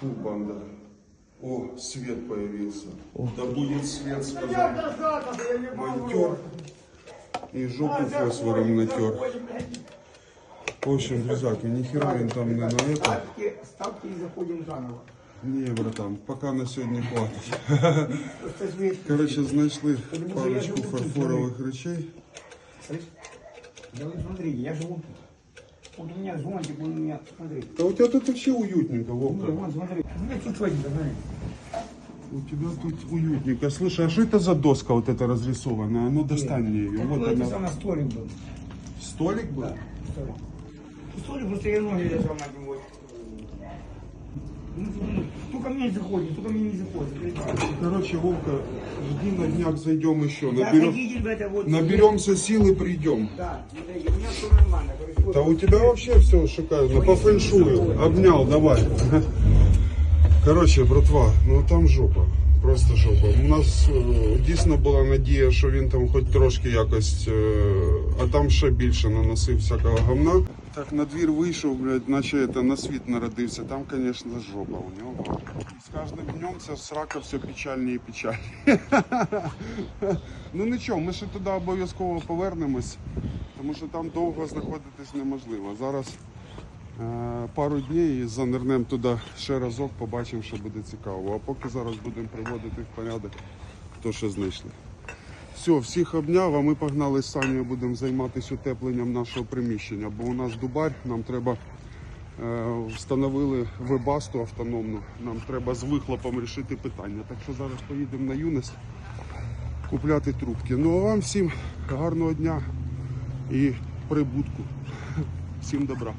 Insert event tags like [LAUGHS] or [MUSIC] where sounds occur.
Фу, банда. О, свет появился. Да будет свет, сказал. Монтер. И жопу фосфором натер. В общем, друзяки, нихера він там не на это. Ставки, ставки и заходим заново. Не, братан, пока на сьогодні хватить. Короче, знайшли парочку фарфорових речей. Слышь? Да вы смотрите, я живу тут. Вот у меня зонтик, он у меня, смотри. Да у тебя тут вообще уютненько, Ну, Вовка. вон, смотри. У меня чуть смотри, смотри. У тебя тут уютненько. Слушай, а что это за доска вот эта разрисованная? А ну достань мне ее. Так Вот ну, это она. самый столик был. Столик был? Столик. Столик, просто я ноги лежал на него. Ну, Только мне не заходит, только мне не заходит. Короче, Вовка, жди на днях зайдем еще. Я Наберем, ходитель в это вот. наберемся сил и придем. Да, у меня все нормально. Говорит. Да у тебя вообще все шикарно. По фэншую. Обнял, давай. Короче, братва, ну там жопа. Просто жопа. У нас е, дійсно була надія, що він там хоч трошки якось, е, а там ще більше наносив всякого говна. Так на двір вийшов, блядь, наче це на світ народився. Там, звісно, жопа у нього. З кожним днем ця срака все печальніше і печальніше. [LAUGHS] ну нічого, ми ще туди обов'язково повернемось, тому що там довго знаходитись неможливо. Зараз Е, Пару днів і занирнемо туди ще разок, побачимо, що буде цікаво. А поки зараз будемо приводити в порядок, то що знайшли. Все, всіх обняв, а ми погнали з Санєю, будемо займатися утепленням нашого приміщення, бо у нас дубарь, нам треба е, встановили вебасту автономну, нам треба з вихлопом рішити питання. Так що зараз поїдемо на юність купляти трубки. Ну а вам всім гарного дня і прибутку. Всім добра.